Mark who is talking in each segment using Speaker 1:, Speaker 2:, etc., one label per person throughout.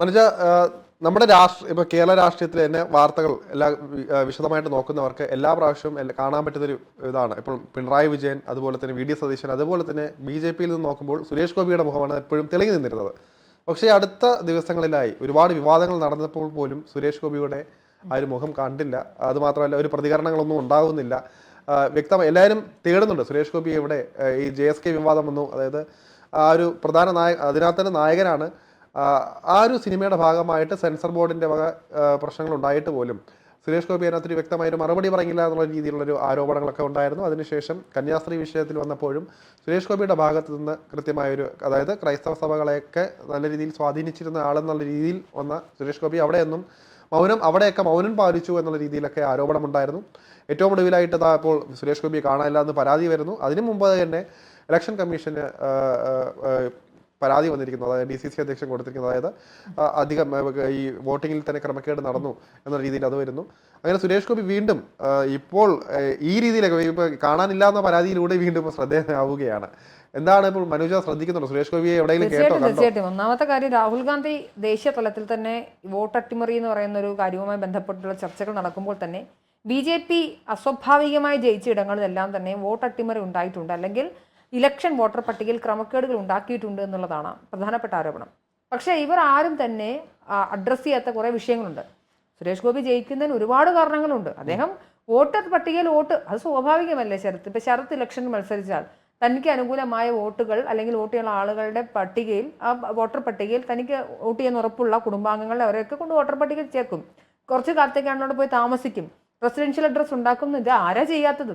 Speaker 1: മനുജ നമ്മുടെ രാഷ്ട്ര ഇപ്പൊ കേരള രാഷ്ട്രീയത്തിലെ തന്നെ വാർത്തകൾ എല്ലാ വിശദമായിട്ട് നോക്കുന്നവർക്ക് എല്ലാ പ്രാവശ്യവും കാണാൻ പറ്റുന്നൊരു ഇതാണ്. ഇപ്പോൾ പിണറായി വിജയൻ അതുപോലെ തന്നെ വി. ഡി. സതീശൻ അതുപോലെ തന്നെ ബി ജെ പിയിൽ നിന്ന് നോക്കുമ്പോൾ സുരേഷ് ഗോപിയുടെ മുഖമാണ് എപ്പോഴും തെളിഞ്ഞു നിന്നിരുന്നത്. പക്ഷേ അടുത്ത ദിവസങ്ങളിലായി ഒരുപാട് വിവാദങ്ങൾ നടന്നപ്പോൾ പോലും സുരേഷ് ഗോപിയുടെ ആ ഒരു മുഖം കണ്ടില്ല. അതുമാത്രമല്ല ഒരു പ്രതികരണങ്ങളൊന്നും ഉണ്ടാകുന്നില്ല വ്യക്തമായി എല്ലാവരും തേടുന്നുണ്ട്. സുരേഷ് ഗോപി എവിടെ ഈ ജെ എസ് കെ വിവാദം വന്നു. അതായത് ആ ഒരു പ്രധാന നായ അതിനകത്ത് തന്നെ നായകനാണ് ആ, ഒരു സിനിമയുടെ ഭാഗമായിട്ട് സെൻസർ ബോർഡിന്റെ വക പ്രശ്നങ്ങൾ ഉണ്ടായിട്ട് പോലും സുരേഷ് ഗോപി അതിനകത്തൊരു വ്യക്തമായ ഒരു മറുപടി പറഞ്ഞില്ല എന്നുള്ള രീതിയിലുള്ളൊരു ആരോപണങ്ങളൊക്കെ ഉണ്ടായിരുന്നു. അതിനുശേഷം കന്യാസ്ത്രീ വിഷയത്തിൽ വന്നപ്പോഴും സുരേഷ് ഗോപിയുടെ ഭാഗത്തു നിന്ന് കൃത്യമായൊരു അതായത് ക്രൈസ്തവ സഭകളെയൊക്കെ നല്ല രീതിയിൽ സ്വാധീനിച്ചിരുന്ന ആളെന്നുള്ള രീതിയിൽ വന്ന സുരേഷ് ഗോപി അവിടെയൊന്നും മൗനം അവിടെയൊക്കെ മൗനം പാലിച്ചു എന്നുള്ള രീതിയിലൊക്കെ ആരോപണമുണ്ടായിരുന്നു. ഏറ്റവും ഒടുവിലായിട്ട് ഇതാ ഇപ്പോൾ സുരേഷ് ഗോപിയെ കാണാനില്ല എന്ന് പരാതി വരുന്നു. അതിനു മുമ്പ് തന്നെ ഇലക്ഷൻ കമ്മീഷന് പരാതി വന്നിരിക്കുന്നത് അതായത് ഡി സി സി അധ്യക്ഷൻ കൊടുത്തിരിക്കുന്നത് അതായത് അധികം ഈ വോട്ടിങ്ങിൽ തന്നെ ക്രമക്കേട് നടന്നു എന്ന രീതിയിൽ അത് വരുന്നു. അങ്ങനെ സുരേഷ് ഗോപി വീണ്ടും ഇപ്പോൾ ഈ രീതിയിലൊക്കെ ഇപ്പോൾ കാണാനില്ല എന്ന പരാതിയിലൂടെ വീണ്ടും ഇപ്പോൾ ശ്രദ്ധേയമാവുകയാണ് എന്താണ് ഇപ്പോൾ മനുജ ശ്രദ്ധിക്കുന്നുണ്ടോ? സുരേഷ് ഗോപിയെ എവിടെയെങ്കിലും കേട്ടോ
Speaker 2: തീർച്ചയായിട്ടും ഒന്നാമത്തെ കാര്യം രാഹുൽ ഗാന്ധി ദേശീയ തലത്തിൽ തന്നെ വോട്ട് അട്ടിമറി എന്ന് പറയുന്ന ഒരു കാര്യവുമായി ബന്ധപ്പെട്ടുള്ള ചർച്ചകൾ നടക്കുമ്പോൾ തന്നെ ബി ജെ പി അസ്വാഭാവികമായി ജയിച്ച ഇടങ്ങളിലെല്ലാം തന്നെ വോട്ട് അട്ടിമറി ഉണ്ടായിട്ടുണ്ട്. അല്ലെങ്കിൽ ഇലക്ഷൻ വോട്ടർ പട്ടികയിൽ ക്രമക്കേടുകൾ ഉണ്ടാക്കിയിട്ടുണ്ട് എന്നുള്ളതാണ് പ്രധാനപ്പെട്ട ആരോപണം. പക്ഷേ ഇവർ ആരും തന്നെ അഡ്രസ്സ് ചെയ്യാത്ത കുറേ വിഷയങ്ങളുണ്ട്. സുരേഷ് ഗോപി ജയിക്കുന്നതിന് ഒരുപാട് കാരണങ്ങളുണ്ട്. അദ്ദേഹം വോട്ടർ പട്ടികയിൽ വോട്ട് അത് സ്വാഭാവികമല്ലേ? ശരത് ഇപ്പം ശരത് ഇലക്ഷൻ മത്സരിച്ചാൽ തനിക്ക് അനുകൂലമായ വോട്ടുകൾ അല്ലെങ്കിൽ വോട്ട് ചെയ്യാനുള്ള ആളുകളുടെ പട്ടികയിൽ ആ വോട്ടർ പട്ടികയിൽ തനിക്ക് വോട്ട് ചെയ്യുന്ന ഉറപ്പുള്ള കുടുംബാംഗങ്ങളെ അവരെയൊക്കെ കൊണ്ട് വോട്ടർ പട്ടികയിൽ ചേർക്കും. കുറച്ച് കാലത്തേക്കാണ് അവിടെ പോയി താമസിക്കും. റെസിഡൻഷ്യൽ അഡ്രസ് ഉണ്ടാക്കും ഇത് ആരാ ചെയ്യാത്തത്?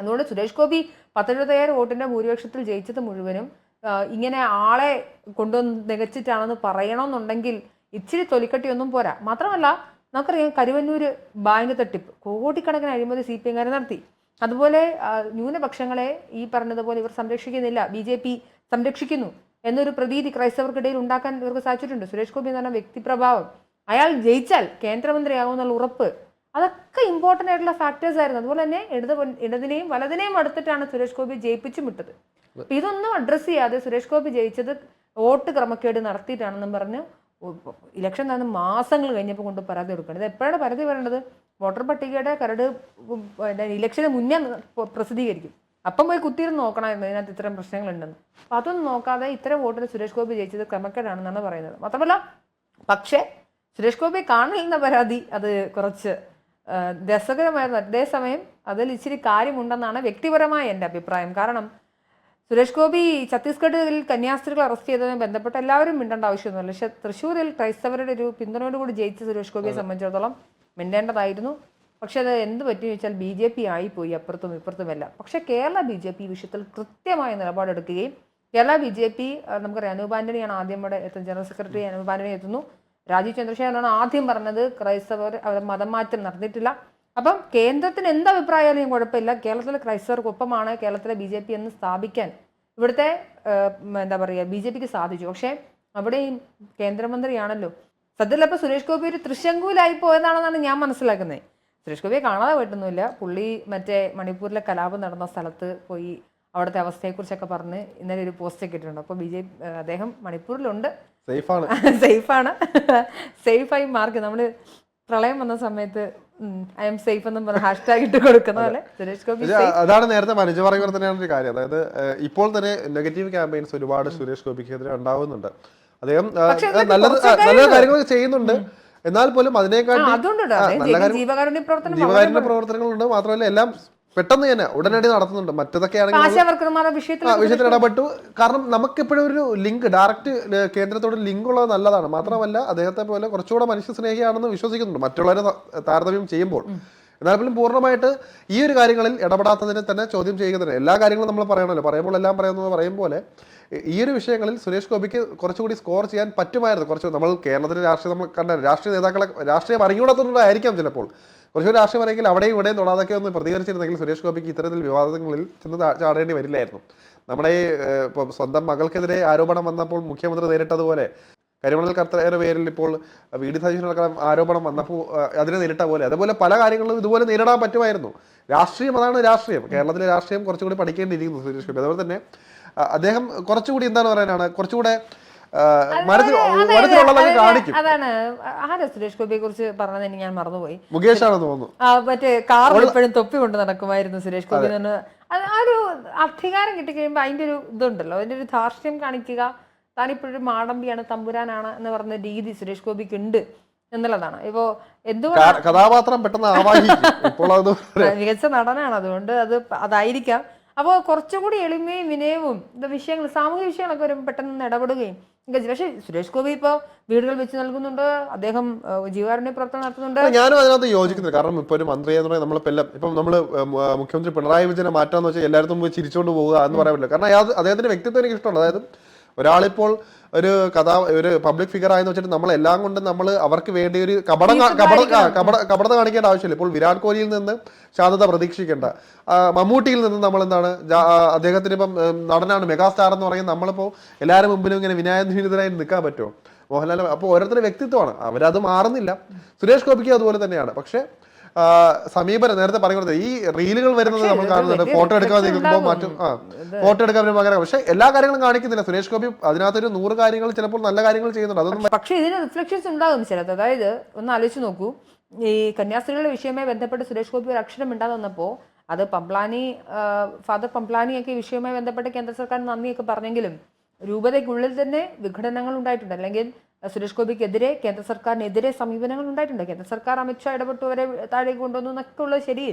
Speaker 2: അതുകൊണ്ട് സുരേഷ് ഗോപി പത്തെഴുപത്തയ്യായിരം വോട്ടിന്റെ ഭൂരിപക്ഷത്തിൽ ജയിച്ചത് മുഴുവനും ഇങ്ങനെ ആളെ കൊണ്ടുവന്ന് നികച്ചിട്ടാണെന്ന് പറയണമെന്നുണ്ടെങ്കിൽ ഇച്ചിരി തൊലിക്കട്ടിയൊന്നും പോരാ. മാത്രമല്ല നമുക്കറിയാം കരുവന്നൂർ ബാങ്ക് തട്ടിപ്പ് കോടിക്കണക്കിന് അഴിമതി സി പി എംകാർ നടത്തി. അതുപോലെ ന്യൂനപക്ഷങ്ങളെ ഈ പറഞ്ഞതുപോലെ ഇവർ സംരക്ഷിക്കുന്നില്ല ബി ജെ പി സംരക്ഷിക്കുന്നു എന്നൊരു പ്രതീതി ക്രൈസ്തവർക്കിടയിൽ ഉണ്ടാക്കാൻ ഇവർക്ക് സാധിച്ചിട്ടുണ്ട്. സുരേഷ് ഗോപി എന്ന് പറഞ്ഞ വ്യക്തിപ്രഭാവം. അയാൾ ജയിച്ചാൽ കേന്ദ്രമന്ത്രിയാകുമെന്നുള്ള ഉറപ്പ് അതൊക്കെ ഇമ്പോർട്ടന്റ് ആയിട്ടുള്ള ഫാക്ടേഴ്സ് ആയിരുന്നു. അതുപോലെ തന്നെ ഇടത് ഇടതിനെയും വലതിനെയും അടുത്തിട്ടാണ് സുരേഷ് ഗോപി ജയിപ്പിച്ചും വിട്ടത്. ഇതൊന്നും അഡ്രസ്സ് ചെയ്യാതെ സുരേഷ് ഗോപി ജയിച്ചത് വോട്ട് ക്രമക്കേട് നടത്തിയിട്ടാണെന്നും പറഞ്ഞ് ഇലക്ഷൻ നടന്ന് മാസങ്ങൾ കഴിഞ്ഞപ്പോൾ കൊണ്ട് പരാതി കൊടുക്കണം ഇത് എപ്പോഴാണ് പരാതി പറയേണ്ടത് വോട്ടർ പട്ടികയുടെ കരട് ഇലക്ഷന് മുന്നേ പ്രസിദ്ധീകരിക്കും. അപ്പം പോയി കുത്തിയിരുന്ന് നോക്കണമായിരുന്നു ഇതിനകത്ത് ഇത്തരം പ്രശ്നങ്ങളുണ്ടെന്ന്. അപ്പം അതൊന്നും നോക്കാതെ ഇത്തരം വോട്ടിന് സുരേഷ് ഗോപി ജയിച്ചത് ക്രമക്കേടാണെന്നാണ് പറയുന്നത്. മാത്രമല്ല പക്ഷേ സുരേഷ് ഗോപി കാണില്ലെന്ന പരാതി അത് കുറച്ച് രസകരമായിരുന്നു. അതേസമയം അതിൽ ഇച്ചിരി കാര്യമുണ്ടെന്നാണ് വ്യക്തിപരമായ എന്റെ അഭിപ്രായം. കാരണം സുരേഷ് ഗോപി ഛത്തീസ്ഗഡിൽ കന്യാസ്ത്രീകൾ അറസ്റ്റ് ചെയ്തതുമായി ബന്ധപ്പെട്ട് എല്ലാവരും മിണ്ടേണ്ട ആവശ്യമൊന്നുമില്ല. പക്ഷെ തൃശ്ശൂരിൽ ക്രൈസ്തവരുടെ ഒരു പിന്തുണയോടുകൂടി ജയിച്ച സുരേഷ് ഗോപിയെ സംബന്ധിച്ചിടത്തോളം മിണ്ടേണ്ടതായിരുന്നു. പക്ഷെ അത് എന്ത് പറ്റിയെന്ന് വെച്ചാൽ ബി ജെ പി ആയിപ്പോയി അപ്പുറത്തും ഇപ്പുറത്തുമല്ല. പക്ഷെ കേരള ബി ജെ പി വിഷയത്തിൽ കൃത്യമായ നിലപാടെടുക്കുകയും കേരള ബി ജെ പി നമുക്കറിയാം അനൂപ് ആന്റണിയാണ് ആദ്യം ഇവിടെ എത്തുന്നത്. ജനറൽ സെക്രട്ടറി അനൂപ് ആന്റണി എത്തുന്നു. രാജീവ് ചന്ദ്രശേഖരനാണ് ആദ്യം പറഞ്ഞത് ക്രൈസ്തവർ അവർ മതം മാറ്റം നടന്നിട്ടില്ല. അപ്പം കേന്ദ്രത്തിന് എന്ത് അഭിപ്രായമായാലും കുഴപ്പമില്ല. കേരളത്തിലെ ക്രൈസ്തവർക്കൊപ്പമാണ് കേരളത്തിലെ ബി ജെ പി എന്ന് സ്ഥാപിക്കാൻ. ഇവിടുത്തെ എന്താ പറയുക ബി ജെ പിക്ക് സാധിച്ചു. പക്ഷേ അവിടെയും കേന്ദ്രമന്ത്രിയാണല്ലോ. സത്യത്തിൽ അപ്പോൾ സുരേഷ് ഗോപി ഒരു തൃശങ്കൂലായി പോയതാണെന്നാണ് ഞാൻ മനസ്സിലാക്കുന്നത് സുരേഷ് ഗോപിയെ കാണാതെ പോയിട്ടൊന്നുമില്ല. പുള്ളി മറ്റേ മണിപ്പൂരിലെ കലാപം നടന്ന സ്ഥലത്ത് പോയി അവിടുത്തെ അവസ്ഥയെക്കുറിച്ചൊക്കെ പറഞ്ഞ് ഇന്നലെ ഒരു പോസ്റ്റൊക്കെ ഇട്ടിട്ടുണ്ട്. അപ്പോൾ ബി ജെ അദ്ദേഹം മണിപ്പൂരിലുണ്ട്.
Speaker 1: സേഫാണ്.
Speaker 2: സേഫാണ്. സേഫായി മാർക്ക്. നമ്മൾ പ്രളയം വന്ന സമയത്ത് ഐ എം സേഫ് എന്നും പറഞ്ഞ ഹാഷ്ടാഗ് ഇട്ട് കൊടുക്കുന്ന പോലെ. സുരേഷ് ഗോപി
Speaker 1: അതാണ് നേരത്തെ മനുജ പറയുന്നത് തന്നെയാണ് ഒരു കാര്യം. അതായത് ഇപ്പോൾ തന്നെ നെഗറ്റീവ് ക്യാമ്പയിൻസ് ഒരുപാട് സുരേഷ് ഗോപിക്കെതിരെ ഉണ്ടാവുന്നുണ്ട്. അദ്ദേഹം
Speaker 2: നല്ല
Speaker 1: നല്ല കാര്യങ്ങൾ ചെയ്യുന്നുണ്ട്. എന്നാൽ പോലും അതിനേക്കാൾ
Speaker 2: ജീവകാരുണ്യ
Speaker 1: പ്രവർത്തനങ്ങളുണ്ട്. മാത്രമല്ല എല്ലാം പെട്ടെന്ന് തന്നെ ഉടനടി നടത്തുന്നുണ്ട്. മറ്റതൊക്കെ ആണെങ്കിൽ
Speaker 2: വിഷയത്തിൽ
Speaker 1: ഇടപെട്ടു. കാരണം നമുക്ക് എപ്പോഴും ഒരു ലിങ്ക് ഡയറക്റ്റ് കേന്ദ്രത്തോട് ലിങ്ക് ഉള്ളത് നല്ലതാണ്. മാത്രമല്ല അദ്ദേഹത്തെ പോലെ കുറച്ചുകൂടെ മനുഷ്യ സ്നേഹിയാണെന്ന് വിശ്വസിക്കുന്നുണ്ട് മറ്റുള്ളവരെ താരതമ്യം ചെയ്യുമ്പോൾ. എന്നാൽ പോലും പൂർണമായിട്ട് ഈ ഒരു കാര്യങ്ങളിൽ ഇടപെടാത്തതിനെ തന്നെ ചോദ്യം ചെയ്യുന്നതിന് എല്ലാ കാര്യങ്ങളും നമ്മൾ പറയണമല്ലോ. പറയുമ്പോൾ എല്ലാം പറയുന്നത് പറയും പോലെ ഈ- ഈ ഒരു വിഷയങ്ങളിൽ സുരേഷ് ഗോപിക്ക് കുറച്ചുകൂടി സ്കോർ ചെയ്യാൻ പറ്റുമായിരുന്നു. കുറച്ച് നമ്മൾ കേരളത്തിലെ രാഷ്ട്രീയം നമ്മൾ കണ്ട രാഷ്ട്രീയ നേതാക്കളെ രാഷ്ട്രീയം അറിഞ്ഞുകൂടാത്തതുകൊണ്ടായിരിക്കാം ചിലപ്പോൾ. കുറച്ചുകൂടി രാഷ്ട്രീയം ആണെങ്കിൽ അവിടെയും ഇവിടെയും തൊടാതൊക്കെ ഒന്ന് പ്രതികരിച്ചിരുന്നെങ്കിൽ സുരേഷ് ഗോപിക്ക് ഇത്തരത്തിൽ വിവാദങ്ങളിൽ ചെന്ന് ചാടേണ്ടി വരില്ലായിരുന്നു. നമ്മുടെ ഇപ്പം സ്വന്തം മകൾക്കെതിരെ ആരോപണം വന്നപ്പോൾ മുഖ്യമന്ത്രി നേരിട്ടതുപോലെ കരിമണൽ കർത്തയുടെ പേരിൽ ഇപ്പോൾ വി. ഡി. സതീശനടക്കം ആരോപണം വന്നപ്പോൾ അതിനെ നേരിട്ട പോലെ. അതുപോലെ പല കാര്യങ്ങളും ഇതുപോലെ നേരിടാൻ പറ്റുമായിരുന്നു. രാഷ്ട്രീയം അതാണ് രാഷ്ട്രീയം. കേരളത്തിലെ രാഷ്ട്രീയം കുറച്ചുകൂടി പഠിക്കേണ്ടിയിരിക്കുന്നു സുരേഷ് ഗോപി. അതുപോലെ തന്നെ അദ്ദേഹം കുറച്ചുകൂടി എന്താണ് പറയാനാണ്? കുറച്ചുകൂടെ മനസ്സിൽ
Speaker 2: അതായത്
Speaker 1: കാണിക്കും.
Speaker 2: അതാണ്. ആരാ സുരേഷ് ഗോപിയെ കുറിച്ച് പറഞ്ഞത് എനിക്ക് ഞാൻ മറന്നുപോയി.
Speaker 1: മുകേഷ് ആണെന്ന് തോന്നുന്നു
Speaker 2: മറ്റേ കാറിൽ എപ്പോഴും തൊപ്പി കൊണ്ട് നടക്കുമായിരുന്നു സുരേഷ് ഗോപി എന്ന് ആ ഒരു അധികാരം കിട്ടിക്കഴിയുമ്പോൾ അതിന്റെ ഒരു ഇതുണ്ടല്ലോ അതിന്റെ ഒരു ധാർഷ്ട്യം കാണിക്കുക. താനിപ്പോഴൊരു മാടമ്പിയാണ് തമ്പുരാനാണ് എന്ന് പറഞ്ഞ രീതി സുരേഷ് ഗോപിക്ക് ഉണ്ട് എന്നുള്ളതാണ്. ഇപ്പോ എന്തുകൊണ്ട്
Speaker 1: കഥാപാത്രം പെട്ടെന്ന്
Speaker 2: മികച്ച നടനാണ്. അതുകൊണ്ട് അത് അതായിരിക്കാം. അപ്പോൾ കുറച്ചും കൂടി എളിമയും വിനയവും വിഷയങ്ങൾ സാമൂഹിക വിഷയങ്ങളൊക്കെ വരുമ്പോൾ പെട്ടെന്ന് ഇടപെടുകയും പക്ഷേ സുരേഷ് ഗോപി ഇപ്പോൾ വീടുകൾ വെച്ച് നൽകുന്നുണ്ട് അദ്ദേഹം ഏഹ്, ജീവകാരുണ്യ പ്രവർത്തനം നടത്തുന്നുണ്ട്.
Speaker 1: ഞാനും അതിനകത്ത് യോജിക്കുന്നില്ല. കാരണം ഇപ്പൊ ഒരു മന്ത്രി എന്ന് പറയുന്നത് നമ്മളിപ്പോ എല്ലാം ഇപ്പം നമ്മൾ മുഖ്യമന്ത്രി പിണറായി വിജയനെ മാറ്റാന്ന് വെച്ചാൽ എല്ലായിടത്തും പോയി ചിരിച്ചുകൊണ്ട് പോവുക എന്ന് പറയാൻ പറ്റില്ല. കാരണം അദ്ദേഹത്തിന്റെ വ്യക്തിത്വം എനിക്ക് ഇഷ്ടമാണ്. അതായത് ഒരാളിപ്പോൾ ഒരു കഥാ ഒരു പബ്ലിക് ഫിഗർ ആയെന്ന് വെച്ചിട്ട് നമ്മൾ എല്ലാം കൊണ്ടും നമ്മൾ അവർക്ക് വേണ്ടി ഒരു കപടം കപട കപട കപടത കാണിക്കേണ്ട ആവശ്യമില്ല. ഇപ്പോൾ വിരാട് കോഹ്ലിയിൽ നിന്ന് ശാന്തത പ്രതീക്ഷിക്കേണ്ട. മമ്മൂട്ടിയിൽ നിന്ന് നമ്മൾ എന്താണ് അദ്ദേഹത്തിന് ഇപ്പം നടനാണ് മെഗാസ്റ്റാർ എന്ന് പറയുന്നത് നമ്മളിപ്പോൾ എല്ലാവരും മുമ്പിലും ഇങ്ങനെ വിനായകരായി നിൽക്കാൻ പറ്റുമോ? മോഹൻലാൽ അപ്പോൾ ഓരോരുത്തരുടെ വ്യക്തിത്വമാണ്. അവരത് മാറുന്നില്ല. സുരേഷ് ഗോപിക്ക് അതുപോലെ തന്നെയാണ്. പക്ഷേ സമീപനം നേരത്തെ പറയുന്നത് ഈ റീലുകൾ വരുന്നത് നമ്മൾ കാണുന്നുണ്ട്. ഫോട്ടോ
Speaker 2: എടുക്കാതെ
Speaker 1: നിൽക്കുമ്പോൾ മറ്റും. ആ ഫോട്ടോ എടുക്കാൻ പകരം പക്ഷെ എല്ലാ കാര്യങ്ങളും കാണിക്കുന്നില്ല. സുരേഷ് ഗോപി അതിനകത്തൊരു നൂറ് കാര്യങ്ങൾ ചിലപ്പോൾ നല്ല കാര്യങ്ങൾ ചെയ്യുന്നുണ്ട്. അതൊന്നും
Speaker 2: പക്ഷേ ഇതിന് റിഫ്ലക്ഷൻസ് ഉണ്ടാകും ചിലത്. അതായത് ഒന്ന് ആലോചിച്ച് നോക്കൂ. ഈ കന്യാസ്ത്രീകളുടെ വിഷയവുമായി ബന്ധപ്പെട്ട് സുരേഷ് ഗോപി ഒരു അക്ഷരം മിണ്ടാതെ വന്നപ്പോൾ അത് പംപ്ലാനി ഫാദർ പംപ്ലാനിയൊക്കെ ഒക്കെ വിഷയവുമായി ബന്ധപ്പെട്ട് കേന്ദ്ര സർക്കാർ നന്ദിയൊക്കെ പറഞ്ഞെങ്കിലും രൂപതയ്ക്കുള്ളിൽ തന്നെ വിഘടനങ്ങൾ ഉണ്ടായിട്ടുണ്ട്. അല്ലെങ്കിൽ സുരേഷ് ഗോപിക്കെതിരെ കേന്ദ്ര സർക്കാരിനെതിരെ സമീപനങ്ങൾ ഉണ്ടായിട്ടുണ്ട്. കേന്ദ്ര സർക്കാർ അമിത്ഷാ ഇടപെട്ടു അവരെ താഴേക്ക് കൊണ്ടുവന്നു എന്നൊക്കെ ഉള്ളത് ശരി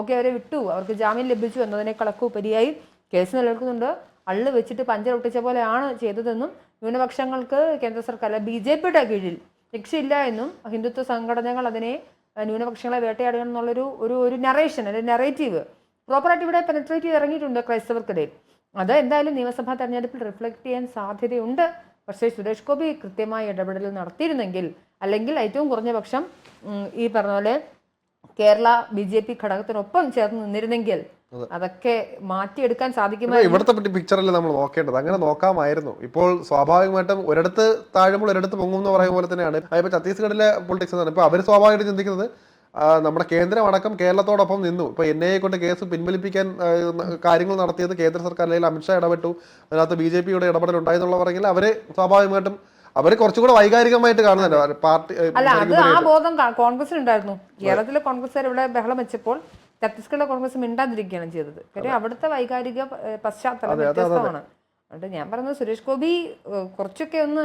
Speaker 2: ഓക്കെ അവരെ വിട്ടു. അവർക്ക് ജാമ്യം ലഭിച്ചു എന്നതിനേക്കാളൊക്കെ ഉപരിയായി കേസ് നിലനിൽക്കുന്നുണ്ട്. അള്ളു വെച്ചിട്ട് പഞ്ചർ ഒട്ടിച്ച പോലെയാണ് ചെയ്തതെന്നും ന്യൂനപക്ഷങ്ങൾക്ക് കേന്ദ്ര സർക്കാർ അല്ല ബി ജെ പിയുടെ കീഴിൽ രക്ഷയില്ല എന്നും ഹിന്ദുത്വ സംഘടനകൾ അതിനെ ന്യൂനപക്ഷങ്ങളെ വേട്ടയാടുക എന്നുള്ളൊരു ഒരു ഒരു നറേഷൻ ഒരു നെറേറ്റീവ് പ്രോപ്പറായിട്ട് ഇവിടെ പെനട്രേറ്റ് ചെയ്ത് ഇറങ്ങിയിട്ടുണ്ട് ക്രൈസ്തവർക്കിടയിൽ അത് എന്തായാലും നിയമസഭാ തെരഞ്ഞെടുപ്പിൽ റിഫ്ലക്റ്റ് ചെയ്യാൻ സാധ്യതയുണ്ട്. പക്ഷേ സുരേഷ് ഗോപി കൃത്യമായ ഇടപെടൽ നടത്തിയിരുന്നെങ്കിൽ അല്ലെങ്കിൽ ഏറ്റവും കുറഞ്ഞ പക്ഷം ഈ പറഞ്ഞ പോലെ കേരള ബി ജെ പി ഘടകത്തിനൊപ്പം ചേർന്ന് നിന്നിരുന്നെങ്കിൽ അതൊക്കെ മാറ്റിയെടുക്കാൻ സാധിക്കുമോ
Speaker 1: ഇവിടുത്തെ പറ്റി പിക്ചറല്ലേ നമ്മൾ നോക്കേണ്ടത്? അങ്ങനെ നോക്കാമായിരുന്നു. ഇപ്പോൾ സ്വാഭാവികമായിട്ടും ഒരിടത്ത് താഴുമ്പോൾ ഒരിടത്ത് പൊങ്ങും എന്ന് പറയുന്ന പോലെ തന്നെയാണ്. ഇപ്പൊ ഛത്തീസ്ഗഡിലെ പൊളിറ്റിക്സ് എന്നാണ്. ഇപ്പൊ അവർ സ്വാഭാവികമായിട്ട് ചിന്തിക്കുന്നത് നമ്മുടെ കേന്ദ്രമടക്കം കേരളത്തോടൊപ്പം നിന്നു. ഇപ്പൊ എൻ ഐ എ കൊണ്ട് കേസ് പിൻവലിപ്പിക്കാൻ കാര്യങ്ങൾ നടത്തിയത് കേന്ദ്ര സർക്കാർ അല്ലെങ്കിൽ അമിത്ഷാ ഇടപെട്ടു. അതിനകത്ത് ബി ജെ പിയുടെ ഇടപെടൽ ഉണ്ടായെന്നുള്ള പറഞ്ഞാൽ അവർ സ്വാഭാവികമായിട്ടും അവർ കുറച്ചുകൂടെ വൈകാരികമായിട്ട് കാണുന്നുണ്ട്. പാർട്ടി
Speaker 2: അല്ല അത് ആ ബോധം കോൺഗ്രസിനുണ്ടായിരുന്നു കേരളത്തിലെ കോൺഗ്രസ്സുകാർ ഇവിടെ ബഹളം വെച്ചപ്പോൾ ഛത്തീസ്ഗഡിലെ കോൺഗ്രസ് മിണ്ടാതിരിക്കുകയാണ് ചെയ്തത്. കാര്യം അവിടുത്തെ വൈകാരിക പശ്ചാത്തലം വ്യത്യസ്തമാണ്. അതുകൊണ്ട് ഞാൻ പറയുന്നത് സുരേഷ് ഗോപി കുറച്ചൊക്കെ ഒന്ന്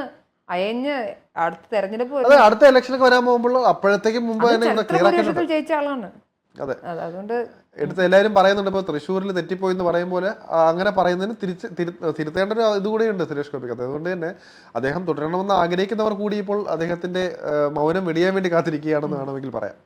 Speaker 2: അയഞ്ഞ് അടുത്ത തെരഞ്ഞെടുപ്പ്
Speaker 1: അതെ അടുത്ത ഇലക്ഷനൊക്കെ വരാൻ പോകുമ്പോൾ അപ്പോഴത്തേക്കും മുമ്പ് തന്നെ ക്ലിയർ
Speaker 2: ജയിച്ച ആളാണ്.
Speaker 1: അതെ.
Speaker 2: അത് അതുകൊണ്ട്
Speaker 1: എടുത്ത് എല്ലാവരും പറയുന്നുണ്ട് ഇപ്പോൾ തൃശ്ശൂരിൽ തെറ്റിപ്പോയി എന്ന് പറയും പോലെ അങ്ങനെ പറയുന്നതിന് തിരിച്ച് തിരു- തിരുത്തേണ്ട ഒരു ഇതുകൂടിയുണ്ട് സുരേഷ് ഗോപിക്ക്. അതുകൊണ്ട് തന്നെ അദ്ദേഹം തുടരണമെന്ന് ആഗ്രഹിക്കുന്നവർ കൂടി ഇപ്പോൾ അദ്ദേഹത്തിന്റെ മൗനം വെടിയാൻ വേണ്ടി കാത്തിരിക്കുകയാണെന്ന് വേണമെങ്കിൽ പറയാം.